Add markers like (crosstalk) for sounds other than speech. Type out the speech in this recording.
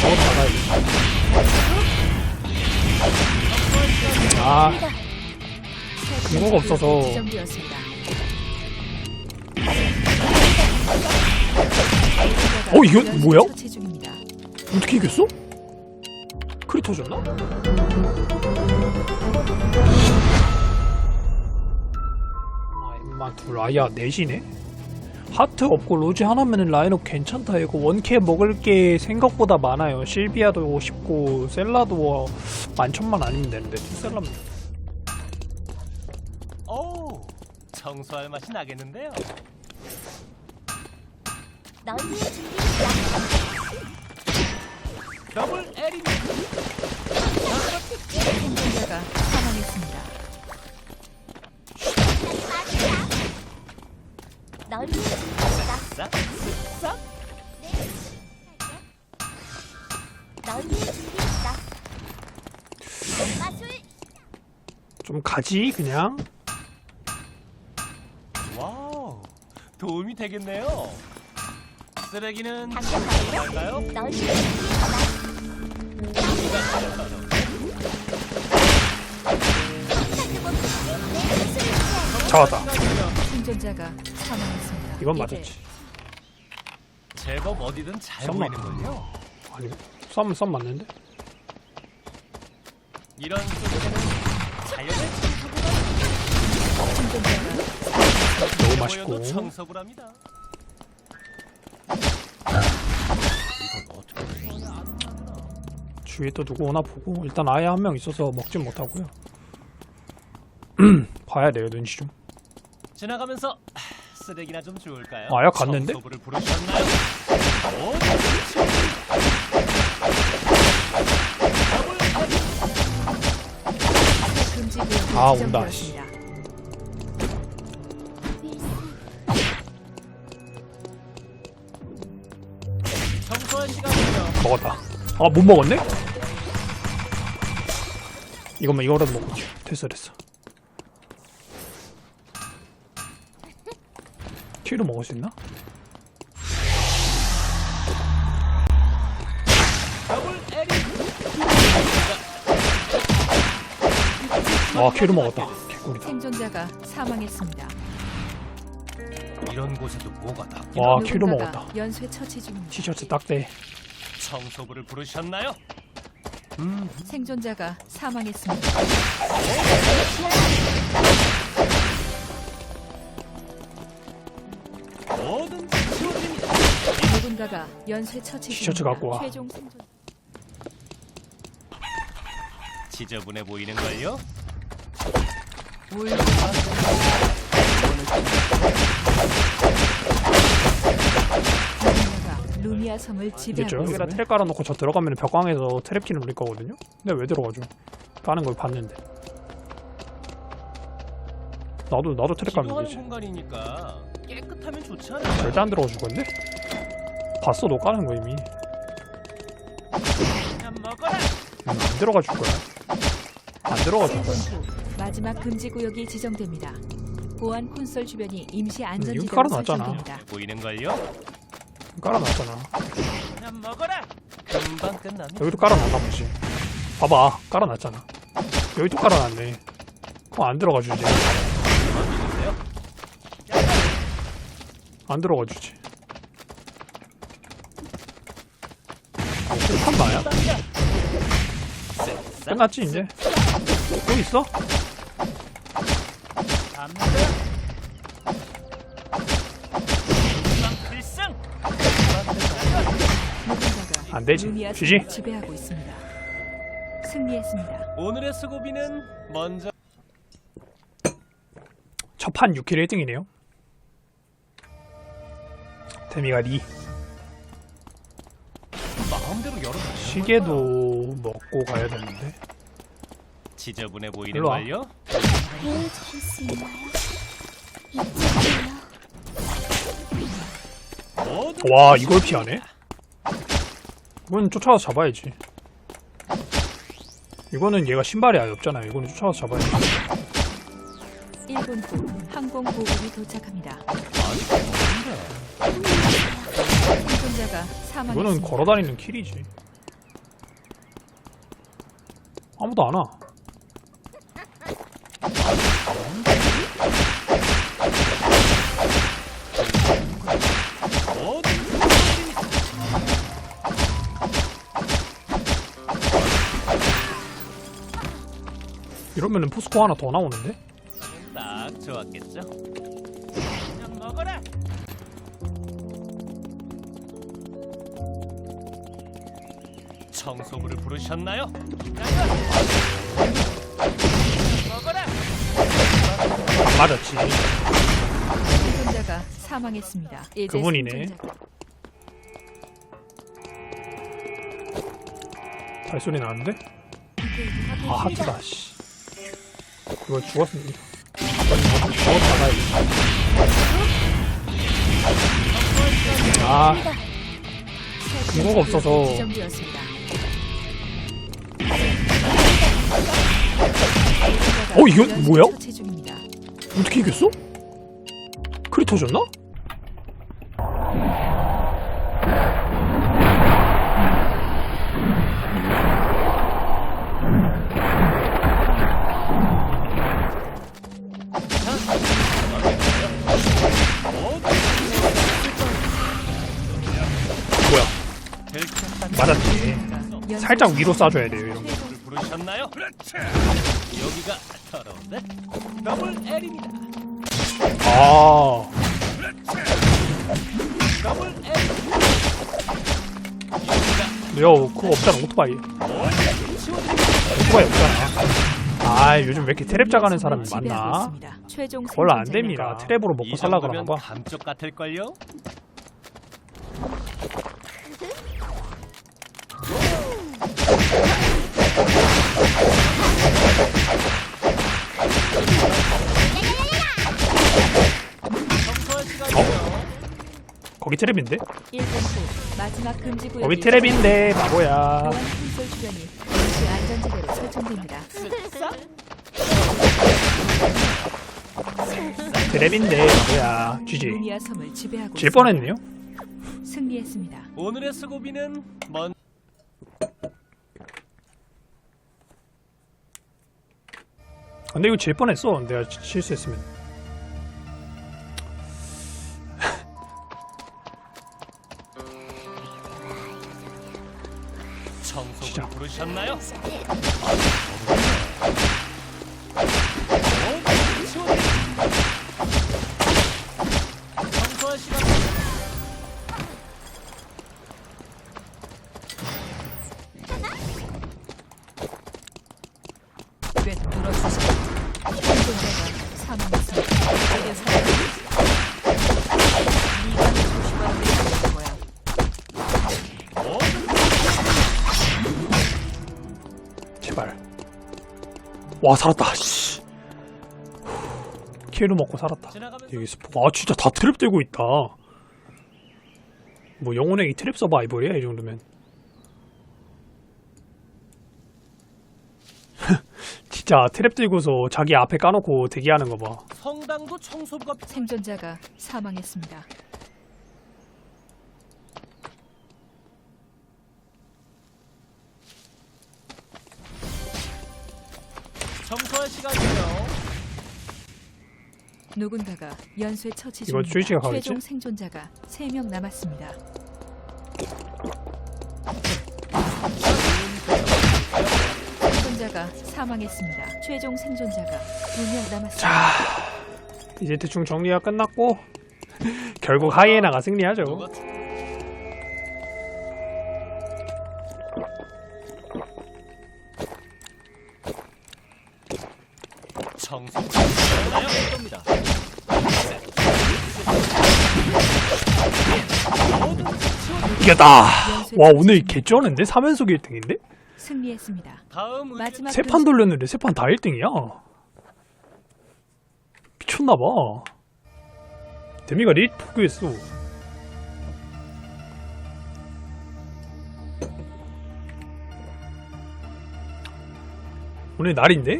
저거 나가야지. 아, 근거가 없어서. 어, 이건 뭐야? 어떻게 이겼어? 크리터졌나? 아, 임마 둘 아야 넷이네? 하트 없고 로즈 하나면은 라인업 괜찮다 이거 원캐 먹을 게 생각보다 많아요 실비아도 쉽고 셀라도 만천만 아니면 되는데 투셀라면 오, 청소할 맛이 나겠는데요. 너희의 준비 더블 에리 생존자가 사망했습니다. 준비 준비 마술. 좀 가지 그냥? 와우, 도움이 되겠네요. 쓰레기는 당겨봐요? 할까요? 너희의 준비 잡았다. 생존자가 사망했습니다. 이건 맞았지 제법 어디든 잘. 보이는군요. 아니 썸, 썸 맞는데? 이런 속에는 자연의 너무 맛있고 청소를 합니다. 이건 어떻게 해야 안 나나? 주위에 또 누구 오나 보고 일단 아예 한 명 있어서 먹진 못하고요 (clears throat) 봐야 돼요 눈치 좀 지나가면서 하, 쓰레기나 좀 주울까요? 아, 야, 갔는데? 청소부를 부르셨나요? 오, 금지 구역이 아, 온다, 지정되었습니다. 시간이요. 먹었다 아 못 먹었네? 이거만 이거라도 먹고 됐어 됐어 키로 먹을 수 있나? 아 키로 먹었다 개꿀이다 생존자가 사망했습니다. 이런 곳에도 뭐가 낫긴 와 누군가가 먹었다 연쇄 처치 중입니다. 티셔츠 딱대 청소부를 부르셨나요? 생존자가 사망했습니다. 누군가가 연쇄 처치 티셔츠. 갖고 와. 최종 생존 지저분해 보이는걸요? 누군가가 루미아 섬을 지배하고 여기다. 텔 깔아놓고 저 들어가면 벽광에서 트랩키를 울릴 거거든요 근데 왜 들어가죠 까는 걸 봤는데 나도 나도 트랩 깔면 기도하는 되지 공간이니까 깨끗하면 좋지 않을까요? 절대 안 들어가 죽었네? 봤어 너 까는 거 이미. 음, 안 들어가 줄 거야 안 들어가 줄 거야 1분 후 마지막 금지 구역이 지정됩니다. 보안 콘솔 주변이 임시 안전지대로 깔아놨잖아. 설정됩니다. 보이는걸요? 깔아놨잖아 그냥 먹어라. 금방 끝납니다. 여기도 깔아놨나 보지 봐봐 깔아놨잖아 여기도 깔아놨네 그럼 안 들어가 주지? 안 들어가 주지 한 마야? 끝났지 이제. 또 있어? 안 되지. 지지. 지배하고 있습니다. 승리했습니다. 오늘의 수고비는 먼저 첫판 6킬 1등이네요. 데미가 2. 시계도 먹고 가야 되는데 지저분해 일로 와. 보이는걸요? 보여주실 수 있나요? 이쪽이요 뭐든 와 이걸 피하네? 이건 쫓아가서 잡아야지 이거는 얘가 신발이 아예 없잖아요 이거는 쫓아가서 잡아야지 1분 후 항공 보급이 도착합니다. 생존자가 사망했습니다. 이거는 걸어다니는 킬이지 아무도 안 와. 이러면은 포스코 하나 더 나오는데? 딱 좋았겠죠? 그냥 먹어라. 청소부를 부르셨나요? 맞았지. 생존자가 사망했습니다. 이제 그분이네. 생존자가 발소리 나는데? 아 하트다 씨. 이거 죽었습니다. 죽었다 가야지. 아 근거가 없어서 지정되었습니다. 어, 이거 뭐야? 어떻게 이겼어? 크리 터졌나? 뭐야. 맞았지 살짝 위로 쏴줘야 돼요 이런 거? 여기가 더러운데? 더블 L입니다. 아 더블 L. 내가 그거 없잖아 오토바이 오토바이 없잖아 아 요즘 왜 이렇게 트랩 작가는 사람이 많나. 최종 원래 안 됩니다 트랩으로 먹고 이 살라 그러나 봐 감쪽 같을걸요? (laughs) 청소할 시간이요. 거기 트랩인데? 1분 후. 마지막 금지 구역이 거기 트랩인데 바보야. 보안 콘솔 주변이 임시 안전지대로 설정됩니다. 트랩인데 바보야. GG. 루미아 섬을 지배하고 질 있습니다. 뻔했네요 승리했습니다. 오늘의 수고비는 먼 근데 이거 질 뻔했어. 내가 시- 실수했으면 청소부를 시작. 부르셨나요? 청소할 시간 생존자가 사망했습니다. 이제 사망했습니다. 네가 조심하는 게 좋을 거야. 제발. 와 살았다. 씨. 킬로 먹고 살았다. 여기 스포 아. 진짜 다 트랩 들고 있다. 뭐 영혼의 이 트랩 서바이벌이야 이 정도면. (laughs) 진짜 트랩 들고서 자기 앞에 까놓고 대기하는 거 봐. 성당도 청소부가 생존자가 사망했습니다. 청소할 시간이요. 누군가가 연쇄 처치 이거 중입니다. 트위치가 가겠지? 최종 생존자가 3명 남았습니다. 생존자가 사망했습니다. 최종 생존자가 2명 남았습니다. 자 이제 대충 정리가 끝났고 (laughs) 결국 하이에나가 승리하죠 누가 전화요 겁니다. 이겼다 와 오늘 개쩌는데 3연속 1등인데? 승리했습니다. 다음 마지막 세 판 돌렸는데 세 판 다 1등이야 미쳤나봐 데미가 리트 포기했어 오늘 날인데?